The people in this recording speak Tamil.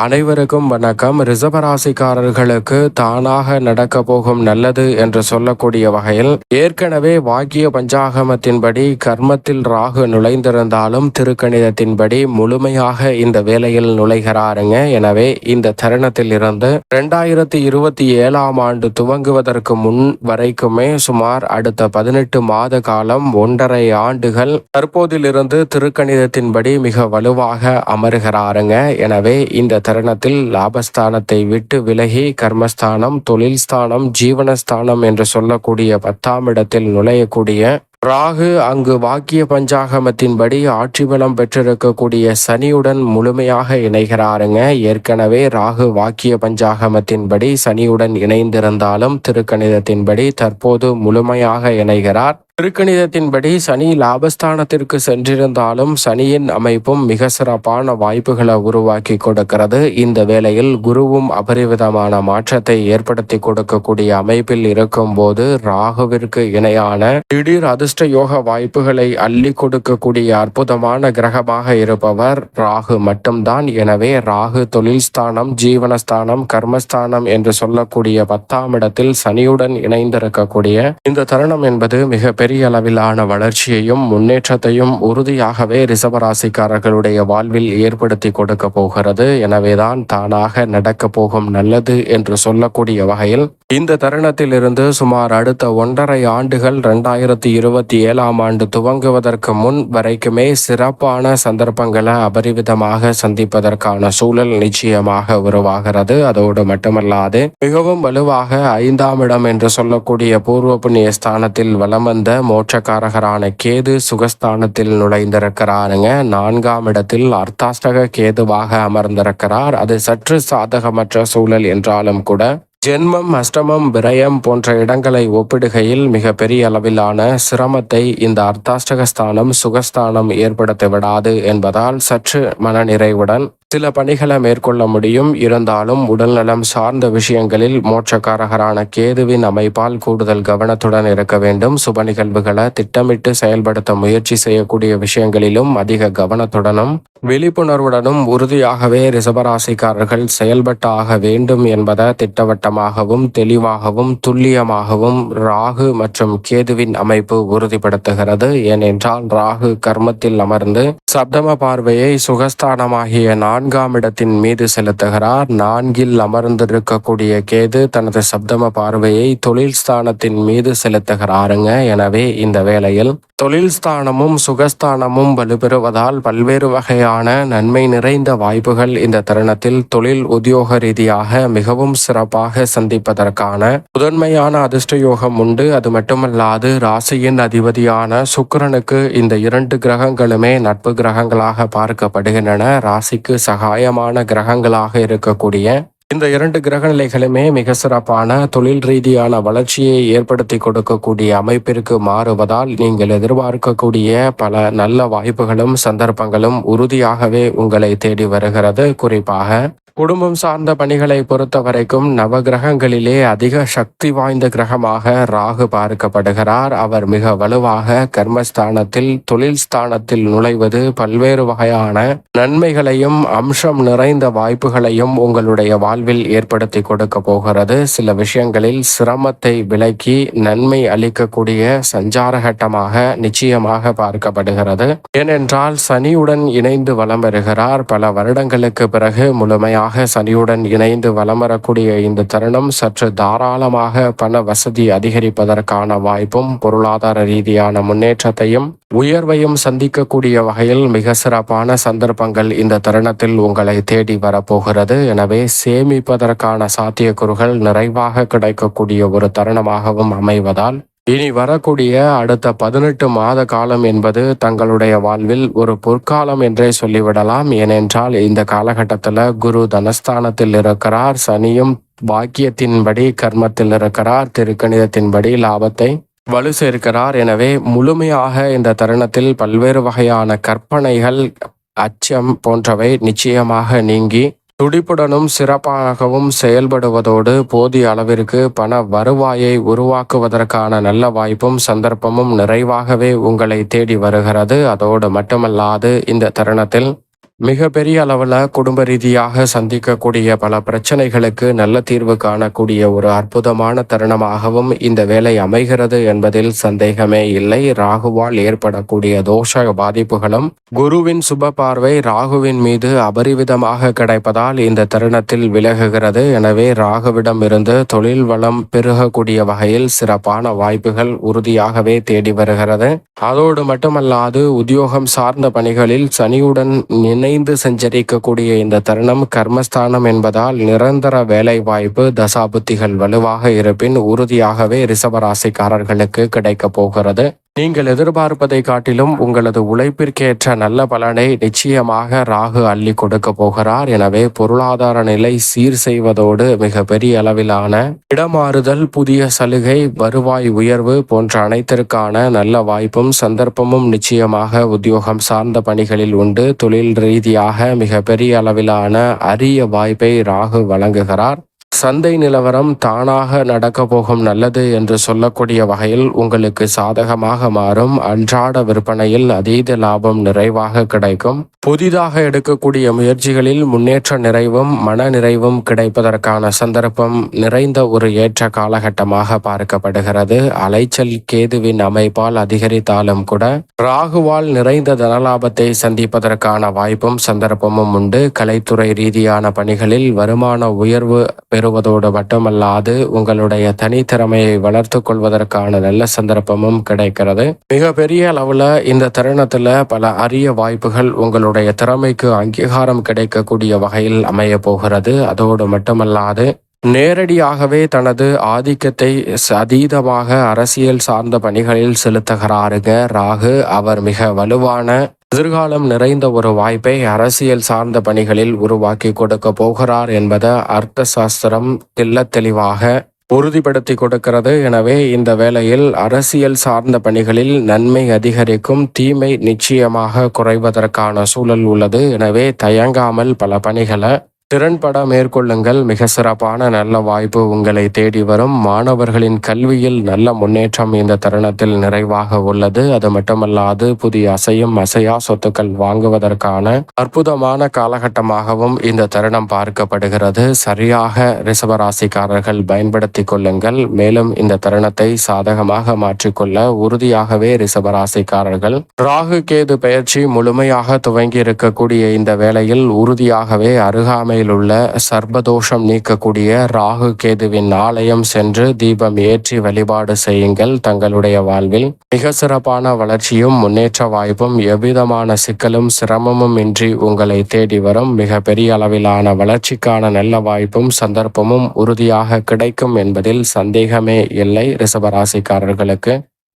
அனைவருக்கும் வணக்கம். ரிசபராசிக்காரர்களுக்கு தானாக நடக்க போகும் நல்லது என்று சொல்லக்கூடிய வகையில் ஏற்கனவே வாக்கிய பஞ்சாகமத்தின்படி கர்மத்தில் ராகு நுழைந்திருந்தாலும் திருக்கணிதத்தின்படி முழுமையாக இந்த வேலையில் நுழைகிறாருங்க. எனவே இந்த தருணத்தில் இருந்து இரண்டாயிரத்தி இருபத்தி ஏழாம் ஆண்டு துவங்குவதற்கு முன் வரைக்குமே சுமார் அடுத்த பதினெட்டு மாத காலம் ஒன்றரை ஆண்டுகள் தற்போதிலிருந்து திருக்கணிதத்தின்படி மிக வலுவாக அமருகிறாருங்க. எனவே இந்த தருணத்தில் லாபஸ்தானத்தை விட்டு விலகி கர்மஸ்தானம் தொழில் ஸ்தானம் ஜீவனஸ்தானம் என்று சொல்லக்கூடிய பத்தாம் இடத்தில் நுழையக்கூடிய ராகு அங்கு வாக்கிய பஞ்சாகமத்தின்படி ஆட்சி பலம் பெற்றிருக்கக்கூடிய சனியுடன் முழுமையாக இணைகிறாருங்க. ஏற்கனவே ராகு வாக்கிய பஞ்சாகமத்தின்படி சனியுடன் இணைந்திருந்தாலும் திருக்கணிதத்தின்படி தற்போது முழுமையாக இணைகிறார். திருக்கணிதத்தின்படி சனி லாபஸ்தானத்திற்கு சென்றிருந்தாலும் சனியின் அமைப்பும் மிக சிறப்பான வாய்ப்புகளை உருவாக்கி கொடுக்கிறது. இந்த வேளையில் குருவும் அபரிவிதமான மாற்றத்தை ஏற்படுத்தி கொடுக்கக்கூடிய அமைப்பில் இருக்கும் போது ராகுவிற்கு இணையான திடீர் அதிர்ஷ்ட யோக வாய்ப்புகளை அள்ளி கொடுக்கக்கூடிய அற்புதமான கிரகமாக இருப்பவர் ராகு மட்டும்தான். எனவே ராகு தொழில் ஸ்தானம் ஜீவனஸ்தானம் கர்மஸ்தானம் என்று சொல்லக்கூடிய பத்தாம் இடத்தில் சனியுடன் இணைந்திருக்கக்கூடிய இந்த தருணம் என்பது மிக பெரிய அளவிலான வளர்ச்சியையும் முன்னேற்றத்தையும் உறுதியாகவே ரிசவராசிக்காரர்களுடைய வாழ்வில் ஏற்படுத்தி கொடுக்க போகிறது. எனவேதான் தானாக நடக்க போகும் நல்லது என்று சொல்லக்கூடிய வகையில் இந்த தருணத்திலிருந்து சுமார் அடுத்த ஒன்றரை ஆண்டுகள் ரெண்டாயிரத்தி இருபத்தி ஏழாம் ஆண்டு துவங்குவதற்கு முன் வரைக்குமே சிறப்பான சந்தர்ப்பங்களை அபரிவிதமாக சந்திப்பதற்கான சூழல் நிச்சயமாக உருவாகிறது. அதோடு மட்டுமல்லாது மிகவும் வலுவாக ஐந்தாம் இடம் என்று சொல்லக்கூடிய பூர்வ புண்ணிய ஸ்தானத்தில் வலம் வந்த மோட்சக்காரகரான கேது சுகஸ்தானத்தில் நுழைந்திருக்கிறாருங்க. நான்காம் இடத்தில் அர்த்தாஷ்டக கேதுவாக அமர்ந்திருக்கிறார். அது சற்று சாதகமற்ற சூழல் என்றாலும் கூட ஜென்மம் அஷ்டமம் விரயம் போன்ற இடங்களை ஒப்பிடுகையில் மிக பெரிய அளவிலான சிரமத்தை இந்த அர்த்தாஷ்டகஸ்தானம் சுகஸ்தானம் ஏற்படுத்தி விடாது என்பதால் சற்று மனநிறைவுடன் சில பணிகளை மேற்கொள்ள முடியும். இருந்தாலும் உடல்நலம் சார்ந்த விஷயங்களில் மோட்சக்காரகரான கேதுவின் அமைப்பால் கூடுதல் கவனத்துடன் இருக்க வேண்டும். சுப நிகழ்வுகளை திட்டமிட்டு செயல்படுத்த முயற்சி செய்யக்கூடிய விஷயங்களிலும் அதிக கவனத்துடனும் விழிப்புணர்வுடனும் உறுதியாகவே ரிசபராசிக்காரர்கள் செயல்பட்டாக வேண்டும் என்பதை திட்டவட்டமாகவும் தெளிவாகவும் துல்லியமாகவும் ராகு மற்றும் கேதுவின் அமைப்பு உறுதிப்படுத்துகிறது. ஏனென்றால் ராகு கர்மத்தில் அமர்ந்து சப்தம பார்வையை சுகஸ்தானமாகிய நான்காம் இடத்தின் மீது செலுத்துகிறார். நான்கில் அமர்ந்திருக்கக்கூடிய கேது தனது சப்தம பார்வையை தொழில் ஸ்தானத்தின் மீது செலுத்துகிறாருங்க. எனவே இந்த வேளையில் தொழில் ஸ்தானமும் சுகஸ்தானமும் வலுப்பெறுவதால் பல்வேறு வகையான நன்மை நிறைந்த வாய்ப்புகள் இந்த தருணத்தில் தொழில் உத்தியோக ரீதியாக மிகவும் சிறப்பாக சந்திப்பதற்கான முதன்மையான அதிர்ஷ்ட யோகம் உண்டு. அது மட்டுமல்லாது ராசியின் அதிபதியான சுக்கிரனுக்கு இந்த இரண்டு கிரகங்களுமே நட்பு கிரகங்களாக பார்க்கப்படுகின்றன. ராசிக்கு சகாயமான கிரகங்களாக இருக்கக்கூடிய இந்த இரண்டு கிரக நிலைகளுமே மிக சிறப்பான தொழில் ரீதியான வளர்ச்சியை ஏற்படுத்தி கொடுக்கக்கூடிய அமைப்பிற்கு மாறுவதால் நீங்கள் எதிர்பார்க்கக்கூடிய பல நல்ல வாய்ப்புகளும் சந்தர்ப்பங்களும் உறுதியாகவே உங்களை தேடி வருகிறது. குறிப்பாக குடும்பம் சார்ந்த பணிகளை பொறுத்த வரைக்கும் நவ கிரகங்களிலே அதிக சக்தி வாய்ந்த கிரகமாக ராகு பார்க்கப்படுகிறார். அவர் மிக வலுவாக கர்மஸ்தானத்தில் தொழில் ஸ்தானத்தில் நுழைவது பல்வேறு வகையான நன்மைகளையும் அம்சம் நிறைந்த வாய்ப்புகளையும் உங்களுடைய வாழ்வில் ஏற்படுத்தி கொடுக்க போகிறது. சில விஷயங்களில் சிரமத்தை விலக்கி நன்மை அளிக்கக்கூடிய சஞ்சார கட்டமாக நிச்சயமாக பார்க்கப்படுகிறது. ஏனென்றால் சனியுடன் இணைந்து வலம் வருகிறார். பல வருடங்களுக்கு பிறகு முழுமையாக முழுமையாக சனியுடன் இணைந்து வலம் வரக்கூடிய இந்த தருணம் சற்று தாராளமாக பண வசதி அதிகரிப்பதற்கான வாய்ப்பும் பொருளாதார ரீதியான முன்னேற்றத்தையும் உயர்வையும் சந்திக்கக்கூடிய வகையில் மிக சிறப்பான சந்தர்ப்பங்கள் இந்த தருணத்தில் உங்களை தேடி வரப்போகிறது. எனவே சேமிப்பதற்கான சாத்தியக்கூறுகள் நிறைவாக கிடைக்கக்கூடிய ஒரு தருணமாகவும் அமைவதால் இனி வரக்கூடிய அடுத்த பதினெட்டு மாத காலம் என்பது தங்களுடைய வாழ்வில் ஒரு பொற்காலம் என்றே சொல்லிவிடலாம். ஏனென்றால் இந்த காலகட்டத்தில் குரு தனஸ்தானத்தில் இருக்கிறார். சனியும் வாக்கியத்தின்படி கர்மத்தில் இருக்கிறார். திருக்கணிதத்தின்படி லாபத்தை வலு சேர்க்கிறார். எனவே முழுமையாக இந்த தருணத்தில் பல்வேறு வகையான கற்பனைகள் அச்சம் போன்றவை நிச்சயமாக நீங்கி துடிப்புடனும் சிறப்பாகவும் செயல்படுவதோடு போதிய அளவிற்கு பண வருவாயை உருவாக்குவதற்கான நல்ல வாய்ப்பும் சந்தர்ப்பமும் நிறைவாகவே உங்களை தேடி வருகிறது. அதோடு மட்டுமல்லாது இந்த தருணத்தில் மிக பெரிய அளவில் குடும்ப ரீதியாக சந்திக்கக்கூடிய பல பிரச்சனைகளுக்கு நல்ல தீர்வு காணக்கூடிய ஒரு அற்புதமான தருணமாகவும் இந்த வேலை அமைகிறது என்பதில் சந்தேகமே இல்லை. ராகுவால் ஏற்படக்கூடிய தோஷ பாதிப்புகளும் குருவின் சுப பார்வை ராகுவின் மீது அபரிவிதமாக கிடைப்பதால் இந்த தருணத்தில் விலகுகிறது. எனவே ராகுவிடம் இருந்து தொழில் வளம் பெருகக்கூடிய வகையில் சிறப்பான வாய்ப்புகள் உறுதியாகவே தேடி வருகிறது. அதோடு மட்டுமல்லாது உத்தியோகம் சார்ந்த பணிகளில் சனியுடன் இணைந்து சஞ்சரிக்கக்கூடிய இந்த தருணம் கர்மஸ்தானம் என்பதால் நிரந்தர வேலை வாய்ப்பு தசாபுத்திகள் வலுவாக இருப்பின் உறுதியாகவே ரிசவராசிக்காரர்களுக்கு கிடைக்கப் போகிறது. நீங்கள் எதிர்பார்ப்பதை காட்டிலும் உங்களது உழைப்பிற்கேற்ற நல்ல பலனை நிச்சயமாக ராகு அள்ளி கொடுக்க போகிறார். எனவே பொருளாதார நிலை சீர் செய்வதோடு மிக பெரிய அளவிலான இடமாறுதல் புதிய சலுகை வருவாய் உயர்வு போன்ற அனைத்திற்கான நல்ல வாய்ப்பும் சந்தர்ப்பமும் நிச்சயமாக உத்தியோகம் சார்ந்த பணிகளில் உண்டு. தொழில் ரீதியாக மிக பெரிய அளவிலான அரிய வாய்ப்பை ராகு வழங்குகிறார். சந்தை நிலவரம் தானாக நடக்க போகும் நல்லது என்று சொல்லக்கூடிய வகையில் உங்களுக்கு சாதகமாக மாறும். அன்றாட விற்பனையில் அதீத லாபம் நிறைவாக கிடைக்கும். புதிதாக எடுக்கக்கூடிய முயற்சிகளில் முன்னேற்ற நிறைவும் மன நிறைவும் கிடைப்பதற்கான சந்தர்ப்பம் நிறைந்த ஒரு ஏற்ற காலகட்டமாக பார்க்கப்படுகிறது. அலைச்சல் கேதுவின் அமைப்பால் அதிகரித்தாலும் கூட ராகுவால் நிறைந்த தனலாபத்தை சந்திப்பதற்கான வாய்ப்பும் சந்தர்ப்பமும் உண்டு. கலைத்துறை ரீதியான பணிகளில் வருமான உயர்வு பெறுவதோடு மட்டுமல்லாது உங்களுடைய தனித்திறமையை வளர்த்து கொள்வதற்கான நல்ல சந்தர்ப்பமும் கிடைக்கிறது. மிக பெரிய அளவுல இந்த தருணத்துல பல அரிய வாய்ப்புகள் உங்களுடைய திறமைக்கு அங்கீகாரம் கிடைக்கக்கூடிய வகையில் அமைய போகிறது. அதோடு மட்டுமல்லாது நேரடியாகவே தனது ஆதிக்கத்தை அதீதமாக அரசியல் சார்ந்த பணிகளில் செலுத்துகிறாருங்க. ராகு அவர் மிக வலுவான எதிர்காலம் நிறைந்த ஒரு வாய்ப்பை அரசியல் சார்ந்த பணிகளில் உருவாக்கி கொடுக்க போகிறார் என்பதை அர்த்த சாஸ்திரம் தெல்ல தெளிவாக உறுதிப்படுத்தி கொடுக்கிறது. எனவே இந்த வேளையில் அரசியல் சார்ந்த பணிகளில் நன்மை அதிகரிக்கும் தீமை நிச்சயமாக குறைவதற்கான சூழல் உள்ளது. எனவே தயங்காமல் பல பணிகளை திறன்பட மேற்கொள்ளுங்கள். மிக சிறப்பான நல்ல வாய்ப்பு உங்களை தேடி வரும். மாணவர்களின் கல்வியில் நல்ல முன்னேற்றம் இந்த தருணத்தில் நிறைவாக உள்ளது. அது மட்டுமல்லாது புதிய அசையும் அசையா சொத்துக்கள் வாங்குவதற்கான அற்புதமான காலகட்டமாகவும் இந்த தருணம் பார்க்கப்படுகிறது. சரியாக ரிசவராசிக்காரர்கள் பயன்படுத்தி கொள்ளுங்கள். மேலும் இந்த தருணத்தை சாதகமாக மாற்றிக்கொள்ள உறுதியாகவே ரிசவராசிக்காரர்கள் ராகு கேது பயிற்சி முழுமையாக துவங்கி இருக்கக்கூடிய இந்த வேளையில் உறுதியாகவே அருகாமை அருகாமையில் உள்ள சர்பதோஷம் நீக்கக்கூடிய ராகு கேதுவின் ஆலயம் சென்று தீபம் ஏற்றி வழிபாடு செய்யுங்கள். தங்களுடைய வாழ்வில் மிக சிறப்பான வளர்ச்சியும் முன்னேற்ற வாய்ப்பும் எவ்விதமான சிக்கலும் சிரமமும் இன்றி உங்களை தேடி வரும். மிக பெரிய அளவிலான வளர்ச்சிக்கான நல்ல வாய்ப்பும் சந்தர்ப்பமும் உறுதியாக கிடைக்கும் என்பதில் சந்தேகமே இல்லை. ரிசபராசிக்காரர்களுக்கு